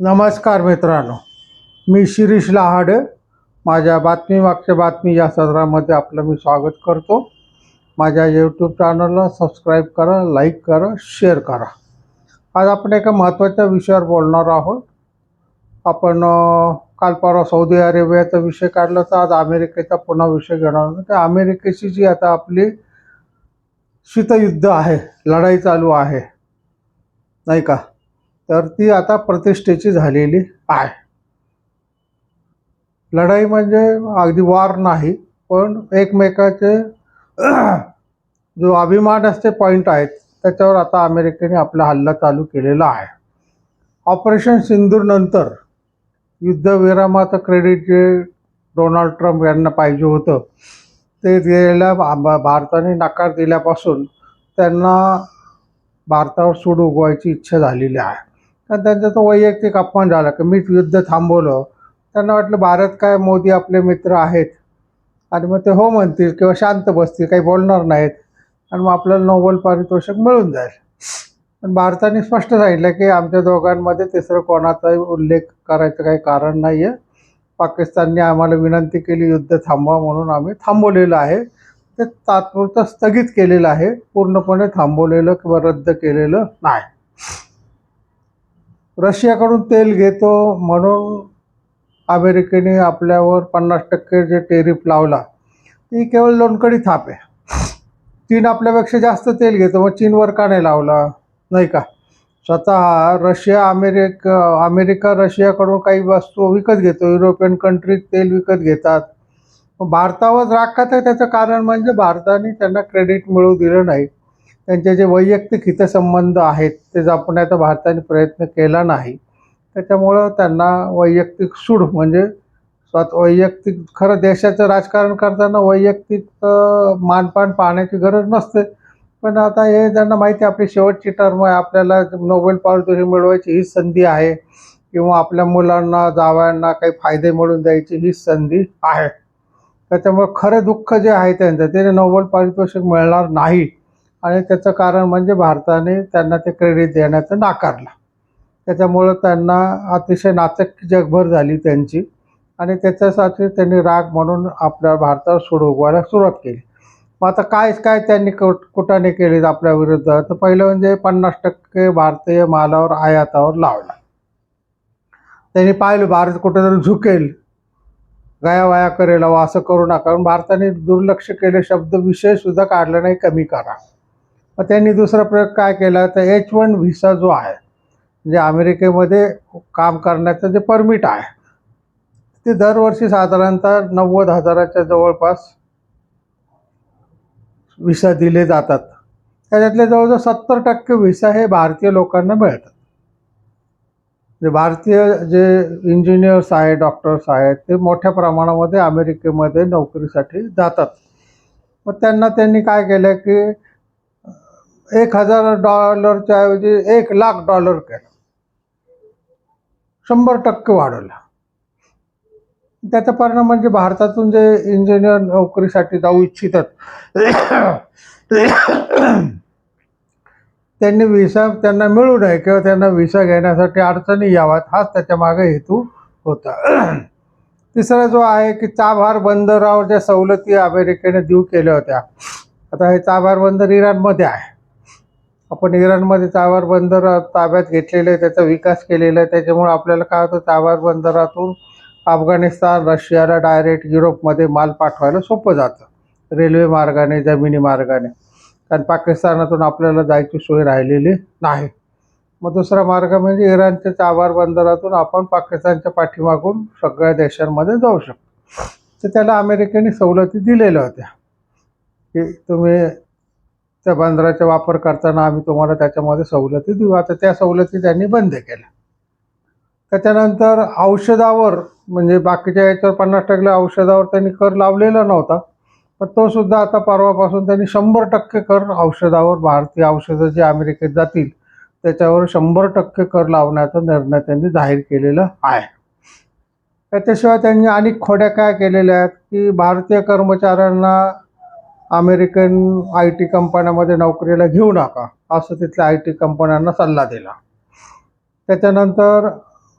नमस्कार मित्रांनो. मी शिरीष लहाडे. माझ्या बातमी मागच्या बातमी या सदरामध्ये आपलं मी स्वागत करतो. माझ्या यूट्यूब चॅनलला सबस्क्राईब करा लाईक करा शेअर करा. आज आपण एका महत्त्वाच्या विषयावर बोलणार आहोत. आपण काल परवा सौदी अरेबियाचा विषय काढला तर आज अमेरिकेचा पुन्हा विषय घेणार आहोत. त्या अमेरिकेची जी आता आपली शीतयुद्ध आहे लढाई चालू आहे. नाही का? तर ती आता प्रतिष्ठेची झालेली आहे. लढाई म्हणजे अगदी वार नाही पण एकमेकाचे जो अभिमान असते पॉईंट आहेत त्याच्यावर आता अमेरिकेने आपला हल्ला चालू केलेला आहे. ऑपरेशन सिंदूरनंतर युद्धविरामाचं क्रेडिट जे डोनाल्ड ट्रम्प यांना पाहिजे होतं ते दिलेल्या भारताने नकार दिल्यापासून त्यांना भारतावर सूड उगवायची इच्छा झालेली आहे. आणि त्यांचं तो वैयक्तिक अपमान झाला की मीच युद्ध थांबवलं. त्यांना वाटलं भारत काय मोदी आपले मित्र आहेत. आणि मग ते हो म्हणतील किंवा शांत बसतील काही बोलणार नाहीत. आणि मग आपल्याला नोबल पारितोषिक मिळून जाईल. पण भारताने स्पष्ट सांगितलं की आमच्या दोघांमध्ये तिसरं कोणाचाही उल्लेख करायचं काही कारण नाही आहे पाकिस्तानने आम्हाला विनंती केली युद्ध थांबवा म्हणून आम्ही थांबवलेलं आहे. ते तात्पुरतं स्थगित केलेलं आहे. पूर्णपणे थांबवलेलं किंवा रद्द केलेलं नाही. रशियाकडून तेल घेतो म्हणून अमेरिकेने आपल्यावर पन्नास टक्के जे टेरिफ लावला ती केवळ लोणकडी थाप आहे. चीन आपल्यापेक्षा जास्त तेल घेतो मग चीनवर का नाही लावला? नाही का? स्वतः रशिया अमेरिक अमेरिका रशियाकडून काही वस्तू विकत घेतो युरोपियन कंट्रीत तेल विकत घेतात. भारतावर राग का तर त्याचं कारण म्हणजे भारताने त्यांना क्रेडिट मिळू दिलं नाही. त्यांचे जे वैयक्तिक हितसंबंध आहेत ते जपण्याचा भारताने प्रयत्न केला नाही. त्याच्यामुळं त्यांना वैयक्तिक सूड म्हणजे स्वत वैयक्तिक खरं देशाचं राजकारण करताना वैयक्तिक मानपान पाहण्याची गरज नसते. पण आता हे त्यांना माहिती आहे आपली शेवटची टर्म आहे आपल्याला नोबेल पारितोषिक मिळवायची हीच संधी आहे. किंवा आपल्या मुलांना जावयांना काही फायदे मिळून द्यायची हीच संधी आहे. त्याच्यामुळे खरं दुःख जे आहे त्यांचं ते नोबेल पारितोषिक मिळणार नाही. आणि त्याचं कारण म्हणजे भारताने त्यांना ते क्रेडिट देण्याचं नाकारलं. त्याच्यामुळं त्यांना अतिशय नाचक जगभर झाली त्यांची. आणि त्याच्यासाठी त्यांनी राग म्हणून आपल्या भारतावर सूड उगवायला सुरुवात केली. मग आता काय काय त्यांनी कुट कुटाने केले आपल्या विरुद्ध? तर पहिलं म्हणजे पन्नास टक्के भारतीय मालावर आयातावर लावला. त्यांनी पाहिलं भारत कुठेतरी झुकेल. गयावाया करेल असं करू नका. कारण भारताने दुर्लक्ष केले शब्द विषय सुद्धा काढला नाही कमी करा. मग त्यांनी दुसरा प्रयोग काय केला? तर एच वन व्हिसा जो आहे म्हणजे अमेरिकेमध्ये काम करण्याचं जे परमिट आहे ते दरवर्षी साधारणतः नव्वद हजाराच्या जवळपास व्हिसा दिले जातात. त्याच्यातले जवळजवळ सत्तर टक्के व्हिसा हे भारतीय लोकांना मिळतात. जे भारतीय जे इंजिनियर्स आहेत डॉक्टर्स आहेत ते मोठ्या प्रमाणामध्ये अमेरिकेमध्ये नोकरीसाठी जातात. मग त्यांना त्यांनी काय केलं की एक हजार डॉलरच्या ऐवजी एक लाख डॉलर केलं. शंभर टक्के वाढवला. त्याचा परिणाम म्हणजे भारतातून जे इंजिनियर नोकरीसाठी जाऊ इच्छितात त्यांनी विसा त्यांना मिळू नये किंवा त्यांना विसा घेण्यासाठी अडचणी याव्यात हाच त्याच्यामागे हेतू होता. तिसरा जो आहे की चाभार बंदरावर ज्या सवलती अमेरिकेने देऊ केल्या होत्या आता हे चाभार बंदर इराणमध्ये आहे. आपण इराणमध्ये चाभार बंदर ताब्यात घेतलेलं आहे त्याचा विकास केलेला आहे. त्याच्यामुळे आपल्याला काय होतं चाभार बंदरातून अफगाणिस्तान रशियाला डायरेक्ट युरोपमध्ये माल पाठवायला सोपं जातं. रेल्वे मार्गाने जमिनी मार्गाने. कारण पाकिस्तानातून आपल्याला जायची सोय राहिलेली नाही. मग दुसरा मार्ग म्हणजे इराणच्या चाबार बंदरातून आपण पाकिस्तानच्या पाठीमागून सगळ्या देशांमध्ये जाऊ शकतो. तर त्याला अमेरिकेने सवलती दिलेल्या होत्या. की तुम्ही त्या बंदराचा वापर करताना आम्ही तुम्हाला त्याच्यामध्ये सवलती देऊ. आता त्या सवलती त्यांनी बंद केल्या. त्याच्यानंतर औषधावर म्हणजे बाकीच्या याच्यावर पन्नास टक्के औषधावर त्यांनी कर लावलेला नव्हता. पण तो सुद्धा आता परवापासून त्यांनी शंभर टक्के कर औषधावर भारतीय औषधं जे अमेरिकेत जातील त्याच्यावर शंभर टक्के कर लावण्याचा निर्णय त्यांनी जाहीर केलेला आहे. त्याच्याशिवाय त्यांनी अनेक खोड्या काय केलेल्या आहेत की भारतीय कर्मचाऱ्यांना अमेरिकन आय टी कंपन्यामध्ये नोकरीला घेऊ नका असं तिथल्या आय टी कंपन्यांना सल्ला दिला. त्याच्यानंतर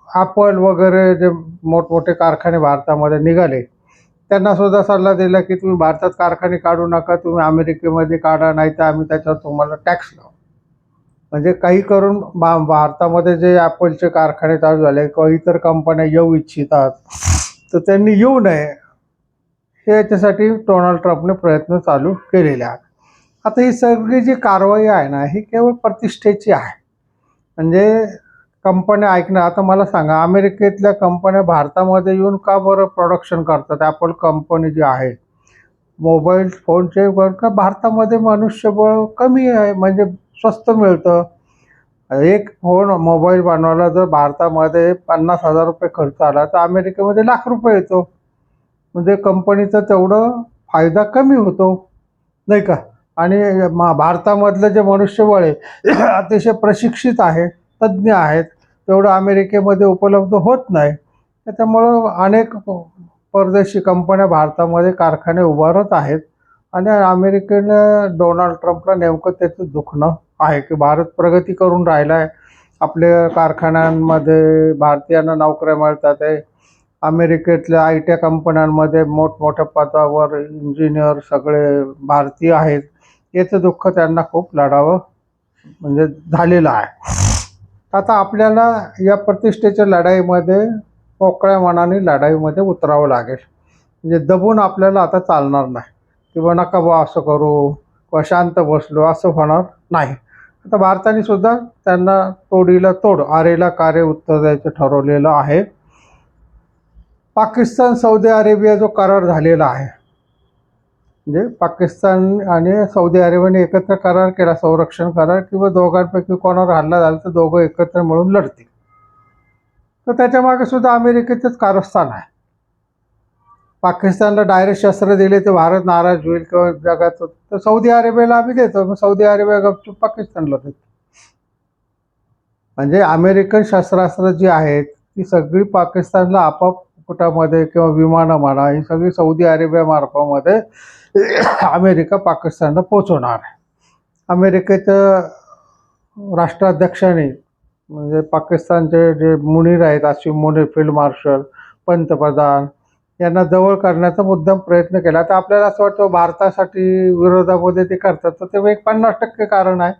ॲपल वगैरे जे मोठमोठे कारखाने भारतामध्ये निघाले त्यांना सुद्धा सल्ला दिला की तुम्ही भारतात कारखाने काढू नका तुम्ही अमेरिकेमध्ये काढा नाही तर आम्ही त्याच्यावर तुम्हाला टॅक्स लावू. म्हणजे काही करून भा भारतामध्ये जे ॲपलचे कारखाने चालू झाले किंवा इतर कंपन्या येऊ इच्छितात तर त्यांनी येऊ नये याच्यासाठी डोनाल्ड ट्रम्पने प्रयत्न चालू केलेले आहेत. आता ही सगळी जी कारवाई आहे ना ही केवळ प्रतिष्ठेची आहे. म्हणजे कंपन्या ऐकणं आता मला सांगा अमेरिकेतल्या कंपन्या भारतामध्ये येऊन का बरं प्रोडक्शन करतात? ॲपल कंपनी जी आहे मोबाईल फोनचे का भारतामध्ये मनुष्यबळ कमी आहे म्हणजे स्वस्त मिळतं? एक फोन मोबाईल बनवायला जर भारतामध्ये पन्नास हजार रुपये खर्च आला तर अमेरिकेमध्ये लाख रुपये येतो. म्हणजे कंपनीचा तेवढं फायदा कमी होतो. नाही का? आणि मा भारतामधलं जे मनुष्यबळ आहे अतिशय प्रशिक्षित आहे तज्ज्ञ आहेत. तेवढं अमेरिकेमध्ये उपलब्ध होत नाही. त्याच्यामुळं अनेक परदेशी कंपन्या भारतामध्ये कारखाने उभारत आहेत. आणि अमेरिकेनं डोनाल्ड ट्रम्पला नेमकं त्याचं दुखणं आहे की भारत प्रगती करून राहिला आहे आपल्या कारखान्यांमध्ये भारतीयांना नोकऱ्या मिळतात आहे. अमेरिकेतल्या आय टी कंपन्यांमध्ये मोठमोठ्या पदावर इंजिनियर सगळे भारतीय आहेत. याचं दुःख त्यांना खूप लढावं म्हणजे झालेलं आहे. आता आपल्याला या प्रतिष्ठेच्या लढाईमध्ये मोकळ्या मनाने लढाईमध्ये उतरावं लागेल. म्हणजे दबून आपल्याला आता चालणार नाही. किंवा नका बा असं करू किंवा शांत बसलो असं होणार नाही. आता भारताने सुद्धा त्यांना तोडीला तोड आरेला कार्य उत्तर द्यायचं ठरवलेलं आहे. पाकिस्तान सौदी अरेबिया जो करार झालेला आहे. म्हणजे पाकिस्तान आणि सौदी अरेबियाने एकत्र करार केला संरक्षण करार किंवा दोघांपैकी कोणावर हल्ला झाला तर दोघं एकत्र मिळून लढतील. तर त्याच्यामागे सुद्धा अमेरिकेचंच कारस्थान आहे. पाकिस्तानला डायरेक्ट शस्त्र दिले तर भारत नाराज होईल किंवा जगात तर सौदी अरेबियाला आम्ही देतो मग सौदी अरेबिया गपचूप पाकिस्तानला देतो. म्हणजे अमेरिकन शस्त्रास्त्र जी आहेत ती सगळी पाकिस्तानला आपाप कुटामध्ये किंवा विमानं म्हणा ही सगळी सौदी अरेबियामार्फामध्ये अमेरिका पाकिस्तानला पोचवणार आहे. अमेरिकेचं राष्ट्राध्यक्षाने म्हणजे पाकिस्तानचे जे मुनीर आहेत अशी मुनीर फील्ड मार्शल पंतप्रधान यांना जवळ करण्याचा मुद्दाम प्रयत्न केला. तर आपल्याला असं वाटतं भारतासाठी विरोधामध्ये ते करतात तर ते एक पन्नास टक्के कारण आहे.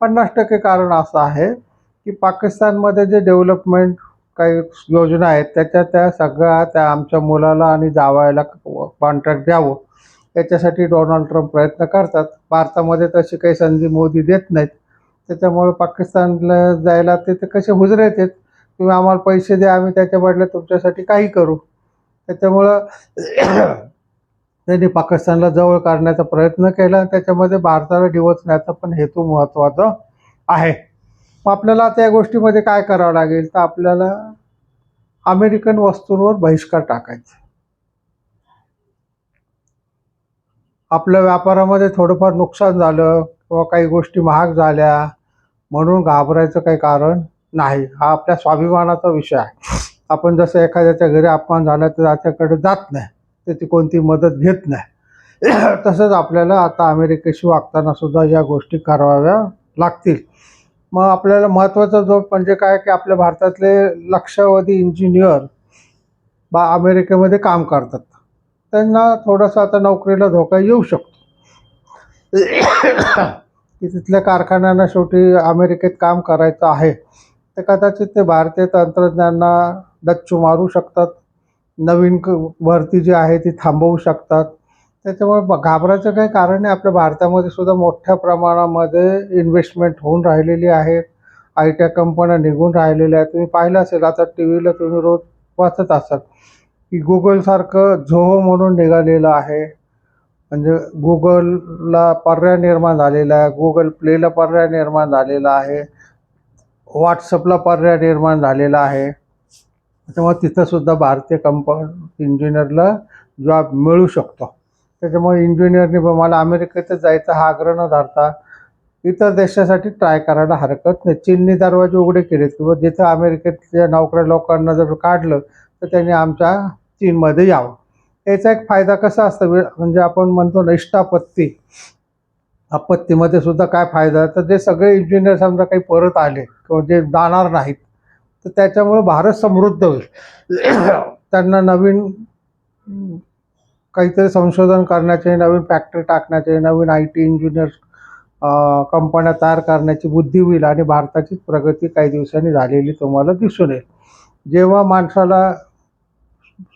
पन्नास टक्के कारण असं आहे की पाकिस्तानमध्ये जे डेव्हलपमेंट काही योजना आहेत त्याच्या त्या सगळ्या त्या आमच्या मुलाला आणि जावायला कॉन्ट्रॅक्ट द्यावं. याच्यासाठी डोनाल्ड ट्रम्प प्रयत्न करतात. भारतामध्ये तशी काही संधी मोदी देत नाहीत. त्याच्यामुळे पाकिस्तानला जायला ते ते कसे हुजरे येतात तुम्ही आम्हाला पैसे द्या आम्ही त्याच्या बदल्यात तुमच्यासाठी काही करू. त्याच्यामुळं त्यांनी पाकिस्तानला जवळ करण्याचा प्रयत्न केला त्याच्यामध्ये भारताला डिवचण्याचा पण हेतू महत्त्वाचा आहे. मग आपल्याला त्या गोष्टीमध्ये काय करावं लागेल? तर आपल्याला अमेरिकन वस्तूंवर बहिष्कार टाकायचा. आपल्या व्यापारामध्ये थोडंफार नुकसान झालं किंवा काही गोष्टी महाग झाल्या म्हणून घाबरायचं काही कारण नाही. हा आपल्या स्वाभिमानाचा विषय आहे. आपण जसं एखाद्याच्या घरी अपमान झाला तर त्याच्याकडे जात नाही. त्याची कोणती मदत घेत नाही. तसंच आपल्याला आता अमेरिकेशी वागताना सुद्धा या गोष्टी कराव्या लागतील. मग आपल्याला महत्त्वाचा जो म्हणजे काय की आपल्या भारतातले लक्षावधी इंजिनियर बा अमेरिकेमध्ये काम करतात. त्यांना थोडासा आता नोकरीला धोका येऊ शकतो. की तिथल्या कारखान्यांना शेवटी अमेरिकेत काम करायचं आहे. तर कदाचित ते भारतीय तंत्रज्ञांना डच्चू मारू शकतात. नवीन भरती जी आहे ती थांबवू शकतात. त्याच्यामुळे घाबरायचं काही कारण नाही. आपल्या भारतामध्ये सुद्धा मोठ्या प्रमाणामध्ये इन्व्हेस्टमेंट होऊन राहिलेली आहे आय टी कंपन्या निघून राहिलेल्या आहेत. तुम्ही पाहिलं असेल आता टी व्हीला तुम्ही रोज वाचत असाल की गुगलसारखं झोहो म्हणून निघालेलं आहे. म्हणजे गुगलला पर्याय निर्माण झालेला आहे. गुगल प्लेला पर्याय निर्माण झालेला आहे. व्हॉट्सअपला पर्याय निर्माण झालेला आहे. त्यामुळे तिथंसुद्धा भारतीय कंप इंजिनियरला जॉब मिळू शकतो. त्याच्यामुळे इंजिनियरने मला अमेरिकेतच जायचा हा आग्रह न धरता इतर देशासाठी ट्राय करायला हरकत नाही. चीनने दरवाजे उघडे केलेत किंवा जिथं अमेरिकेतल्या नोकऱ्या लोकांना जर काढलं तर त्यांनी आमच्या चीनमध्ये यावं. याचा एक फायदा कसा असतो? वेळ म्हणजे आपण म्हणतो ना इष्टापत्ती. आपत्तीमध्ये सुद्धा काय फायदा? तर जे सगळे इंजिनियर समजा काही परत आले किंवा जे जाणार नाहीत तर त्याच्यामुळे भारत समृद्ध होईल. त्यांना नवीन काहीतरी संशोधन करण्याचे नवीन फॅक्टरी टाकण्याचे नवीन आय टी इंजिनियर्स कंपन्या तयार करण्याची बुद्धी होईल आणि भारताचीच प्रगती काही दिवसांनी झालेली तुम्हाला दिसून येईल. जेव्हा माणसाला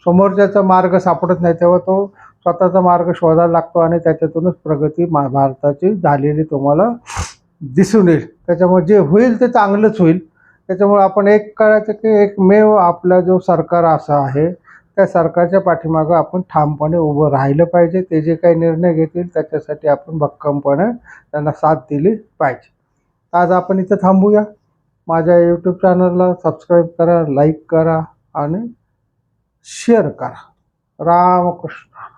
समोरच्याचा मार्ग सापडत नाही तेव्हा तो स्वतःचा मार्ग शोधायला लागतो आणि त्याच्यातूनच प्रगती मा भारताची झालेली तुम्हाला दिसून येईल. त्याच्यामुळे जे होईल ते चांगलंच होईल. त्याच्यामुळे आपण एक करायचं की एकमेव आपला जो सरकार असा आहे त्या सरकारच्या पाठीमागं आपण ठामपणे उभं राहिलं पाहिजे. ते जे काही निर्णय घेतील त्याच्यासाठी आपण भक्कमपणे त्यांना साथ दिली पाहिजे. आज आपण इथं थांबूया. माझ्या यूट्यूब चॅनलला सबस्क्राईब करा लाईक करा आणि शेअर करा. रामकृष्ण.